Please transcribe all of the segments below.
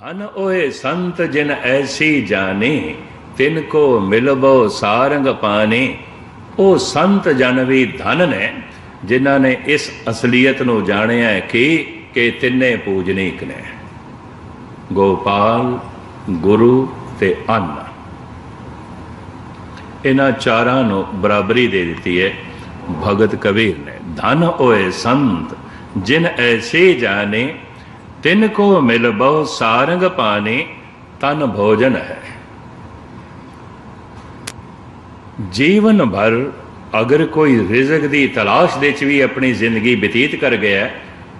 ਧਨ ਓਏ ਸੰਤ ਜਿਨ ਐਸੀ ਜਾਣੇ, ਤਿਨ ਕੋ ਮਿਲਬੋ ਸਾਰੰਗ ਪਾਣੇ। ਉਹ ਸੰਤ ਜਨ ਵੀ ਧਨ ਨੇ, ਜਿਨ੍ਹਾਂ ਨੇ ਇਸ ਅਸਲੀਅਤ ਨੂੰ ਜਾਣਿਆ ਹੈ ਕਿ ਕਿ ਤਿੰਨੇ ਪੂਜਨੀਕ ਨੇ। ਗੋਪਾਲ, ਗੁਰੂ ਤੇ ਅੰਨ। ਇਹਨਾਂ ਚਾਰਾਂ ਨੂੰ ਬਰਾਬਰੀ ਦੇ ਦਿੱਤੀ ਹੈ, ਭਗਤ ਕਬੀਰ ਨੇ। ਧਨ ਓਏ ਸੰਤ, ਜਿਨ ਐਸੇ ਜਾਣੇ ਤਿੰਨ ਕੋ ਮਿਲ ਬਹੁ ਸਾਰੰਗ ਪਾਣੇ, ਤਨ ਭੋਜਨ ਹੈ। ਜੀਵਨ ਭਰ ਅਗਰ ਕੋਈ ਰਿਜ਼ਕ ਦੀ ਤਲਾਸ਼ ਦੇ ਚ ਵੀ ਆਪਣੀ ਜ਼ਿੰਦਗੀ ਬਤੀਤ ਕਰ ਗਿਆ,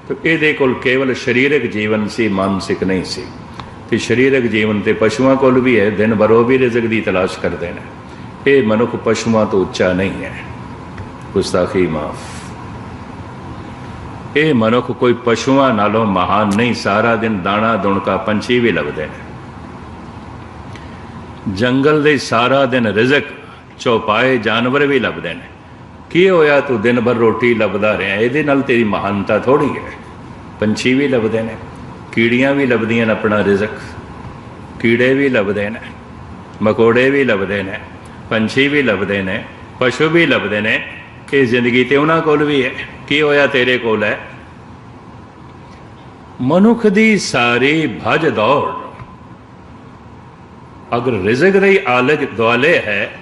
ਤਾਂ ਇਹਦੇ ਕੋਲ ਕੇਵਲ ਸਰੀਰਕ ਜੀਵਨ ਸੀ, ਮਾਨਸਿਕ ਨਹੀਂ ਸੀ। ਤੇ ਸਰੀਰਕ ਜੀਵਨ ਤੇ ਪਸ਼ੂਆਂ ਕੋਲ ਵੀ ਹੈ, ਦਿਨ ਭਰ ਉਹ ਵੀ ਰਿਜ਼ਕ ਦੀ ਤਲਾਸ਼ ਕਰਦੇ ਨੇ। ਇਹ ਮਨੁੱਖ ਪਸ਼ੂਆਂ ਤੋਂ ਉੱਚਾ ਨਹੀਂ ਹੈ। ਗੁਸਤਾਖੀ ਮਾਫ। ਇਹ ਮਨੁੱਖ ਕੋਈ ਪਸ਼ੂਆਂ ਨਾਲੋਂ ਮਹਾਨ ਨਹੀਂ, ਸਾਰਾ ਦਿਨ ਦਾਣਾ ਦੁਣਕਾ ਪੰਛੀ ਵੀ ਲੱਭਦੇ ਨੇ। ਜੰਗਲ ਦੇ ਸਾਰਾ ਦਿਨ ਰਿਜ਼ਕ, ਚੌਪਾਏ ਜਾਨਵਰ ਵੀ ਲੱਭਦੇ ਨੇ। ਕੀ ਹੋਇਆ ਤੂੰ ਦਿਨ ਭਰ ਰੋਟੀ ਲੱਭਦਾ ਰਿਹਾ? ਇਹਦੇ ਨਾਲ ਤੇਰੀ ਮਹਾਨਤਾ ਥੋੜੀ ਹੈ। ਪੰਛੀ ਵੀ ਲੱਭਦੇ ਨੇ, ਕੀੜੀਆਂ ਵੀ ਲੱਭਦੀਆਂ ਨੇ ਆਪਣਾ ਰਿਜ਼ਕ। ਕੀੜੇ ਵੀ ਲੱਭਦੇ ਨੇ, ਮਕੋੜੇ ਵੀ ਲੱਭਦੇ ਨੇ, ਪੰਛੀ ਵੀ ਲੱਭਦੇ ਨੇ, ਪਸ਼ੂ ਵੀ ਲੱਭਦੇ ਨੇ। ਇਹ ਜ਼ਿੰਦਗੀ ਤੇ ਉਹਨਾਂ ਕੋਲ ਵੀ ਹੈ। ਕੀ ਹੋਇਆ ਤੇਰੇ ਕੋਲ ਹੈ? ਮਨੁੱਖ ਦੀ ਸਾਰੀ ਭਜ ਦੌੜ। ਅਗਰ ਰਿਜ਼ਕ ਰਹੀ ਆਲਗ ਦੁਆਲੇ ਹੈ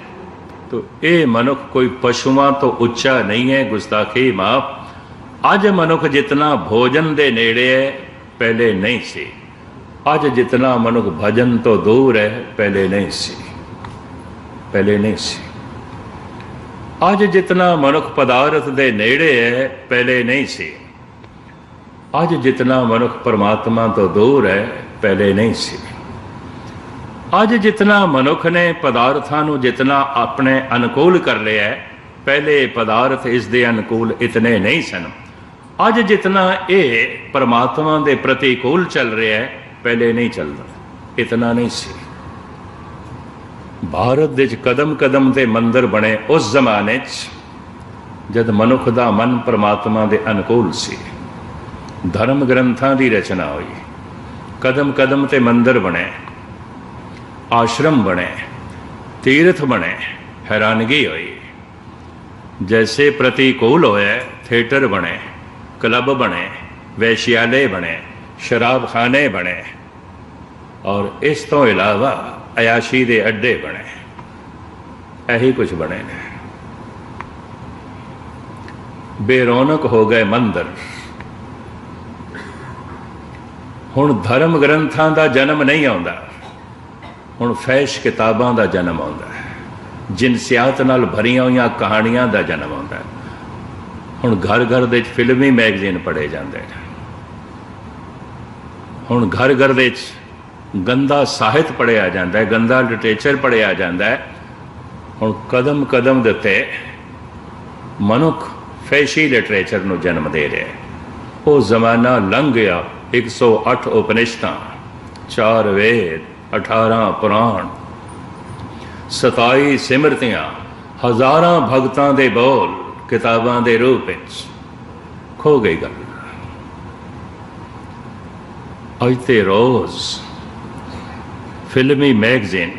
तो ਇਹ ਮਨੁੱਖ ਕੋਈ ਪਸ਼ੂਆਂ ਤੋਂ ਉੱਚਾ ਨਹੀਂ ਹੈ। ਗੁਸਤਾਖੀ ਮਾਫ। ਅੱਜ ਮਨੁੱਖ ਜਿਤਨਾ ਭੋਜਨ ਦੇ ਨੇੜੇ ਹੈ, ਪਹਿਲੇ ਨਹੀਂ ਸੀ। ਅੱਜ ਜਿਤਨਾ ਮਨੁੱਖ ਭਜਨ ਤੋਂ ਦੂਰ ਹੈ, ਪਹਿਲੇ ਨਹੀਂ ਸੀ। ਪਹਿਲੇ ਨਹੀਂ ਸੀ। ਅੱਜ ਜਿਤਨਾ ਮਨੁੱਖ ਪਦਾਰਥ ਦੇ ਨੇੜੇ ਹੈ, ਪਹਿਲੇ ਨਹੀਂ ਸੀ। ਅੱਜ ਜਿਤਨਾ ਮਨੁੱਖ ਪਰਮਾਤਮਾ ਤੋਂ ਦੂਰ ਹੈ, ਪਹਿਲੇ ਨਹੀਂ ਸੀ। ਅੱਜ ਜਿਤਨਾ ਮਨੁੱਖ ਨੇ ਪਦਾਰਥਾਂ ਨੂੰ ਜਿਤਨਾ ਆਪਣੇ ਅਨੁਕੂਲ ਕਰ ਲਿਆ ਹੈ, ਪਹਿਲੇ ਪਦਾਰਥ ਇਸ ਦੇ ਅਨੁਕੂਲ ਇਤਨੇ ਨਹੀਂ ਸਨ। ਅੱਜ ਜਿਤਨਾ ਇਹ ਪਰਮਾਤਮਾ ਦੇ ਪ੍ਰਤੀਕੂਲ ਚੱਲ ਰਿਹਾ ਹੈ, ਪਹਿਲੇ ਨਹੀਂ ਚੱਲਦਾ। ਇਤਨਾ ਨਹੀਂ ਸੀ। ਭਾਰਤ ਦੇ ਵਿੱਚ ਕਦਮ ਕਦਮ ਤੇ ਮੰਦਰ ਬਣੇ ਉਸ ਜ਼ਮਾਨੇ 'ਚ, ਜਦ ਮਨੁੱਖ ਦਾ ਮਨ ਪਰਮਾਤਮਾ ਦੇ ਅਨੁਕੂਲ ਸੀ। ਧਰਮ ਗ੍ਰੰਥਾਂ ਦੀ ਰਚਨਾ ਹੋਈ। ਕਦਮ ਕਦਮ ਤੇ ਮੰਦਰ ਬਣੇ। ਆਸ਼ਰਮ ਬਣੇ। ਤੀਰਥ ਬਣੇ। ਹੈਰਾਨਗੀ ਹੋਈ। ਜੈਸੇ ਪ੍ਰਤੀਕੂਲ ਹੋਇਆ, ਥੀਏਟਰ ਬਣੇ। ਕਲੱਬ ਬਣੇ। ਵੈਸ਼ਿਆਲੇ ਬਣੇ। ਸ਼ਰਾਬਖਾਨੇ ਬਣੇ। ਔਰ ਇਸ ਤੋਂ ਇਲਾਵਾ ਅਯਾਸ਼ੀ ਦੇ ਅੱਡੇ ਬਣੇ। ਇਹੀ ਕੁਝ ਬਣੇ ਨੇ। ਬੇਰੌਨਕ ਹੋ ਗਏ ਮੰਦਰ। ਹੁਣ ਧਰਮ ਗ੍ਰੰਥਾਂ ਦਾ ਜਨਮ ਨਹੀਂ ਆਉਂਦਾ। ਹੁਣ ਫੈਸ਼ ਕਿਤਾਬਾਂ ਦਾ ਜਨਮ ਆਉਂਦਾ। ਹੈ ਜਿਨਸਿਆਤ ਨਾਲ ਭਰੀਆਂ ਹੋਈਆਂ ਕਹਾਣੀਆਂ ਦਾ ਜਨਮ ਆਉਂਦਾ। ਹੈ ਹੁਣ ਘਰ ਘਰ ਦੇ ਵਿੱਚ ਫਿਲਮੀ ਮੈਗਜ਼ੀਨ ਪੜ੍ਹੇ ਜਾਂਦੇ ਨੇ। ਹੁਣ ਘਰ ਘਰ ਦੇ ਵਿੱਚ ਗੰਦਾ ਸਾਹਿਤ ਪੜ੍ਹਿਆ ਜਾਂਦਾ ਹੈ, ਗੰਦਾ ਲਿਟਰੇਚਰ ਪੜ੍ਹਿਆ ਜਾਂਦਾ ਹੈ। ਹੁਣ ਕਦਮ ਕਦਮ ਦੇ ਉੱਤੇ ਮਨੁੱਖ ਫੈਸ਼ੀ ਲਿਟਰੇਚਰ ਨੂੰ ਜਨਮ ਦੇ ਰਿਹਾ ਉਹ ਜ਼ਮਾਨਾ ਲੰਘ ਗਿਆ 108 ਉਪਨਿਸ਼ਦਾਂ ਚਾਰ ਵੇਦ 18 ਪੁਰਾਣ 27 ਸਿਮਰਤੀਆਂ, ਹਜ਼ਾਰਾਂ ਭਗਤਾਂ ਦੇ ਬੋਲ, ਕਿਤਾਬਾਂ ਦੇ ਰੂਪ ਵਿੱਚ। ਖੋ ਗਈ ਗੱਲ। ਅੱਜ ਤੇ ਰੋਜ਼ ਫਿਲਮੀ ਮੈਗਜ਼ੀਨ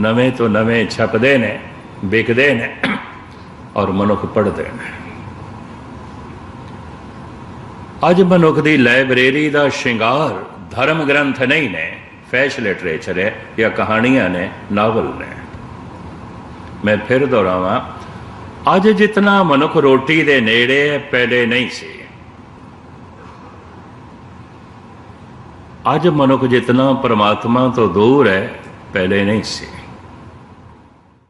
ਨਵੇਂ ਤੋਂ ਨਵੇਂ ਛਪਦੇ ਨੇ, ਵਿਕਦੇ ਨੇ ਔਰ ਮਨੁੱਖ ਪੜ੍ਹਦੇ ਨੇ। ਅੱਜ ਮਨੁੱਖ ਦੀ ਲਾਇਬ੍ਰੇਰੀ ਦਾ ਸ਼ਿੰਗਾਰ ਧਰਮ ਗ੍ਰੰਥ ਨਹੀਂ ਨੇ, ਫੈਸ਼ ਲਿਟਰੇਚਰ ਹੈ ਜਾਂ ਕਹਾਣੀਆਂ ਨੇ, ਨਾਵਲ ਨੇ। ਮੈਂ ਫਿਰ ਦੁਹਰਾਵਾਂ, ਅੱਜ ਜਿਤਨਾ ਮਨੁੱਖ ਰੋਟੀ ਦੇ ਨੇੜੇ ਹੈ ਪਹਿਲੇ ਨਹੀਂ ਸੀ। ਅੱਜ ਮਨੁੱਖ ਜਿਤਨਾ ਪਰਮਾਤਮਾ ਤੋਂ ਦੂਰ ਹੈ ਪਹਿਲੇ ਨਹੀਂ ਸੀ।